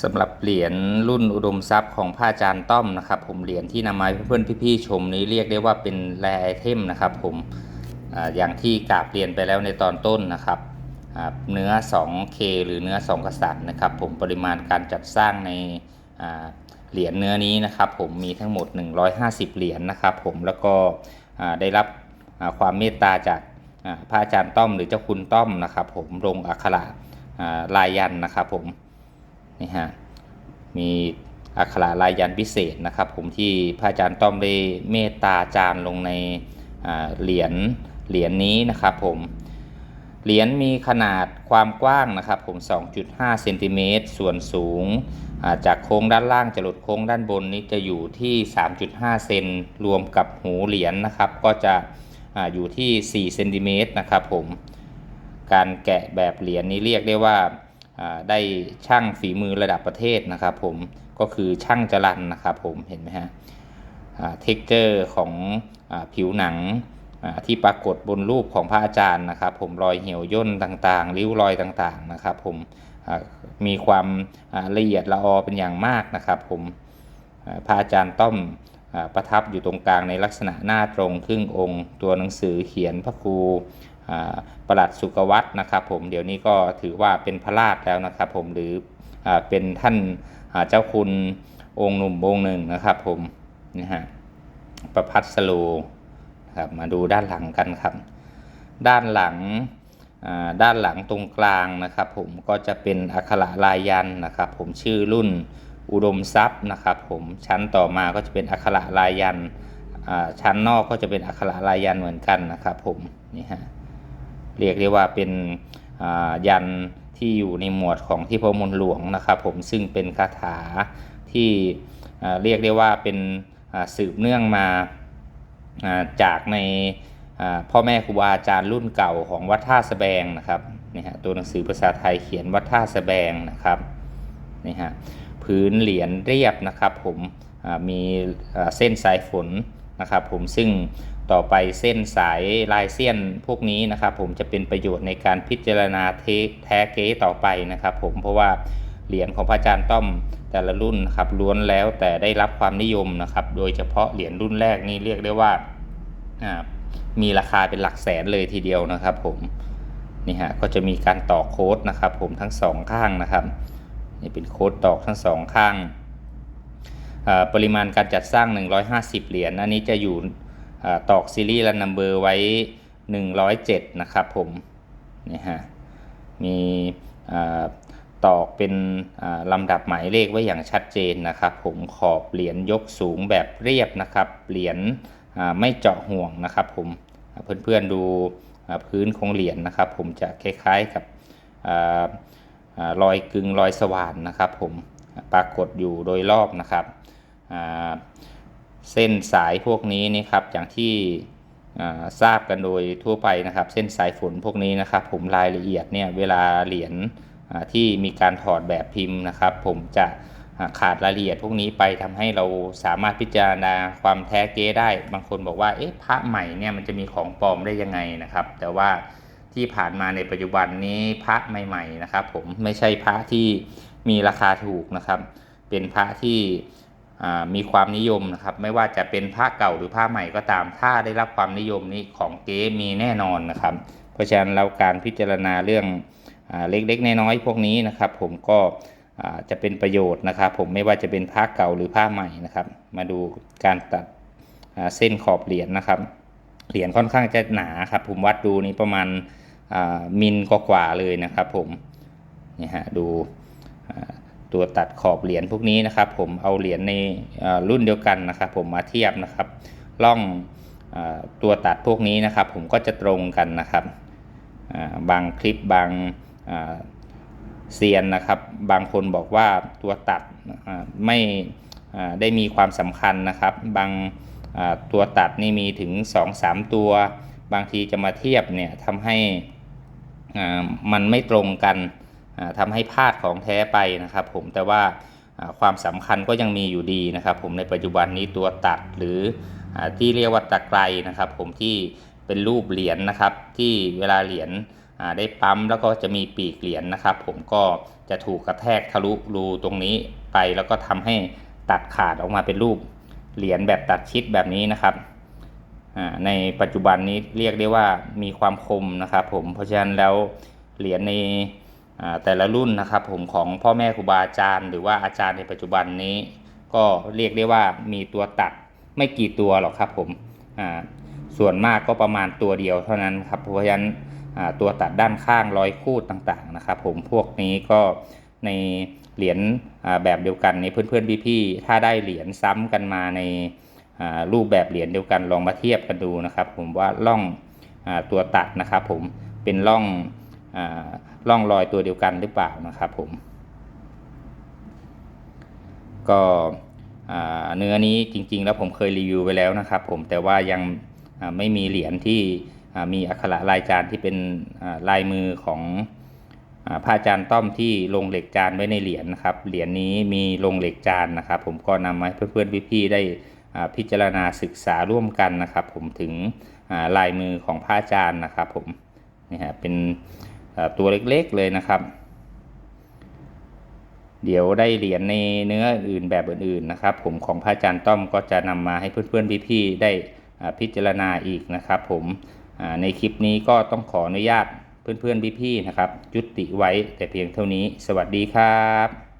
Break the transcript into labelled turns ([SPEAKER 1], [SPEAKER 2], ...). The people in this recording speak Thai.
[SPEAKER 1] สำหรับเหรียญรุ่นอุดมทรัพย์ของพระอาจารย์ต้อมนะครับ ผมเหรียญที่นำมาให้เพื่อนๆพี่ๆชมนี้เรียกได้ว่าเป็นแรไอเทมนะครับ ผมออย่างที่กราบเรียนไปแล้วในตอนต้นนะครับเนื้อ 2K หรือเนื้อ 2 กษัตริย์นะครับ ผมปริมาณการจัดสร้างในเหรียญเนื้อนี้นะครับ ผมมีทั้งหมด 150 เหรียญนะครับ ผมแล้วก็ได้รับความเมตตาจากพระอาจารย์ต้อมหรือเจ้าคุณต้อมนะครับ ผมลงอักขระลายยันนะครับ ผม นี่ฮะมีอักขระลายยันพิเศษนะครับ ผมที่พระอาจารย์ต้อมได้เมตตาจารย์ลงในเหรียญเหรียญนี้นะครับผมเหรียญมีขนาดความกว้างนะครับผม 2.5 เซนติเมตร ส่วนสูงาจากโค้งด้านล่างจะหลุดโค้งด้านบนนี้จะอยู่ที่ 3.5 เซนรวมกับหูเหรียญนะครับ ก็จะออยู่ที่ 4 เซนติเมตรนะครับผม การแกะแบบเหรียญนี้เรียกได้ว่า ได้ช่างฝีมือระดับประเทศนะครับผมก็คือช่างจรันนะครับผมเห็นไหมฮะเท็กเจอร์ของอผิวหนังที่ปรากฏบนรูปของพระอาจารย์นะครับ ผมรอยเหี่ยวย่นต่างๆ ริ้วรอยต่างๆนะครับ ผมมีความละเอียดละออเป็นอย่างมากนะครับ ผมอ่าพระอาจารย์ต้อม ประทับอยู่ตรงกลางในลักษณะหน้าตรงครึ่งองค์ ตัวหนังสือเขียนพระครูประหลัดสุกวัตนะครับผมเดี๋ยวนี้ก็ถือว่าเป็นพระราชแล้วนะครับผมหรืออเป็นท่านเจ้าคุณองค์หนุ่มองค์หนึ่งนะครับผมนี่ฮะประพัสโลครับมาดูด้านหลังกันครับ ด้านหลังด้านหลังตรงกลางนะครับผมก็จะเป็นอักขระลายยันนะครับผมชื่อรุ่น อุดมทรัพย์นะครับผมชั้นต่อมาก็จะเป็นอักขระลายยันชั้นนอกก็จะเป็นอักขระลายยันเหมือนกันนะครับผมนี่ฮะเรียกได้ว่าเป็นยันที่อยู่ในหมวดของที่พระมนหลวงนะครับผมซึ่งเป็นคาถาที่เรียกได้ว่าเป็นสืบเนื่องมาจากในพ่อแม่ครูบาอาจารย์รุ่นเก่าของวัดท่าสะแบงนะครับนี่ฮะตัวหนังสือภาษาไทยเขียนวัดท่าสะแบงนะครับนี่ฮะ พื้นเหรียญเรียบนะครับผมมีเส้นสายฝนนะครับผมซึ่งต่อไปเส้นสายลายเส้นพวกนี้นะครับผมจะเป็นประโยชน์ในการพิจารณาเทแท้เก๊ต่อไปนะครับผมเพราะว่าเหรียญของพระอาจารย์ต้อมแต่ละรุ่นครับล้วนแล้วแต่ได้รับความนิยมนะครับโดยเฉพาะเหรียญรุ่นแรกนี่เรียกได้ว่ามีราคาเป็นหลักแสนเลยทีเดียวนะครับผมนี่ฮะก็จะมีการต่อโค้ดนะครับผมทั้งสองข้างนะครับ นี่เป็นโค้ดตอกทั้งสองข้างปริมาณการจัดสร้าง 150 เหรียญอันนี้จะอยู่อตอกซีรีส์และนัมเบอร์ไว้ 107 นะครับผมนี่ฮะมีตอกเป็นลำดับหมายเลขไว้อย่างชัดเจนนะครับผมขอบเหรียญยกสูงแบบเรียบนะครับเหรียญไม่เจาะห่วงนะครับผมเพื่อนๆดูพื้นของเหรียญนะครับผมจะคล้ายๆกับ รอยกึงรอยสว่านนะครับผมปรากฏอยู่โดยรอบนะครับเส้นสายพวกนี้นี่ครับอย่างที่ทราบกันโดยทั่วไปนะครับ เส้นสายฝนพวกนี้นะครับ ผมรายละเอียดเนี่ยเวลาเหรียญที่มีการถอดแบบพิมพ์นะครับ ผมจะขาดรายละเอียดพวกนี้ไปทำให้เราสามารถพิจารณาความแท้เก๊ได้ บางคนบอกว่าเอ๊ะพระใหม่เนี่ยมันจะมีของปลอมได้ยังไงนะครับ แต่ว่า ที่ผ่านมาในปัจจุบันนี้พระใหม่ ๆ นะครับ ผมไม่ใช่พระที่มีราคาถูกนะครับ เป็นพระที่มีความนิยมนะครับ ไม่ว่าจะเป็นผ้าเก่าหรือผ้าใหม่ก็ตาม ถ้าได้รับความนิยมนี้ของเก๊มีแน่นอนนะครับ เพราะฉะนั้นเราการพิจารณาเรื่องเล็กๆน้อยๆพวกนี้นะครับ ผมก็จะเป็นประโยชน์นะครับ ผมไม่ว่าจะเป็นผ้าเก่าหรือผ้าใหม่นะครับ มาดูการตัดเส้นขอบเหรียญนะครับ เหรียญค่อนข้างจะหนาครับผมวัดดูนี่ประมาณมิลกว่าเลยนะครับผมนี่ฮะดูตัวตัดขอบเหรียญพวกนี้นะครับ ผมเอาเหรียญในรุ่นเดียวกันนะครับ ผมมาเทียบนะครับล่องอตัวตัดพวกนี้นะครับ ผมก็จะตรงกันนะครับบางคลิปบางเซียนนะครับ บางคนบอกว่าตัวตัดไม่ได้มีความสำคัญนะครับ บาง ตัวตัดนี่มีถึง 2-3 ตัว บางทีจะมาเทียบเนี่ยทำให้มันไม่ตรงกันอ่าทำให้พลาดของแท้ไปนะครับ ผมแต่ว่าความสำคัญก็ยังมีอยู่ดีนะครับ ผมในปัจจุบันนี้ตัวตัดหรืออที่เรียกว่าตะไคร้นะครับ ผมที่เป็นรูปเหรียญนะครับ ที่เวลาเหรียญได้ปั๊มแล้วก็จะมีปีกเหรียญนะครับ ผมก็จะถูกกระแทกทะลุรูตรงนี้ไป แล้วก็ทำให้ตัดขาดออกมาเป็นรูป เหรียญแบบตัดชิดแบบนี้นะครับอ่าในปัจจุบันนี้เรียกได้ว่ามีความคมนะครับผมเพราะฉะนั้นแล้วเหรียญในอ่าแต่ละรุ่นนะครับผมของพ่อแม่ครูบาอาจารย์ หรือว่าอาจารย์ในปัจจุบันนี้ ก็เรียกได้ว่ามีตัวตัดไม่กี่ตัวหรอกครับผมอ่าส่วนมากก็ประมาณตัวเดียวเท่านั้นครับเพราะฉะนั้นอ่าตัวตัดด้านข้างรอยคูดต่างๆนะครับผมพวกนี้ก็ ในเหรียญแบบเดียวกันในเพื่อนๆพี่ๆถ้าได้เหรียญซ้ำกันมาในรูปแบบเหรียญเดียวกันลองมาเทียบกันดูนะครับ ผมว่าล่องอตัวตัดนะครับผมเป็นล่องอล่องรอยตัวเดียวกันหรือเปล่านะครับผม ก็เนื้อนี้จริง ๆ แล้วผมเคยรีวิวไปแล้วนะครับ ผมแต่ว่ายังไม่มีเหรียญที่มีอักขระลายจานที่เป็นลายมือของ พระอาจารย์ต้อมที่ลงเหล็กจานไว้ในเหรียญนะครับ เหรียญนี้มีลงเหล็กจานนะครับ ผมก็นำมาให้เพื่อนๆพี่ๆได้พิจารณาศึกษาร่วมกันนะครับ ผมถึงลายมือของพระอาจารย์นะครับ ผมนี่ฮะเป็นตัวเล็กๆเลยนะครับ เดี๋ยวได้เหรียญในเนื้ออื่นแบบอื่นๆนะครับ ผมของพระอาจารย์ต้อมก็จะนำมาให้เพื่อนๆพี่ๆได้พิจารณาอีกนะครับ ผมในคลิปนี้ก็ต้องขออนุญาต เพื่อนๆพี่ๆนะครับยุติไว้แต่เพียงเท่านี้ สวัสดีครับ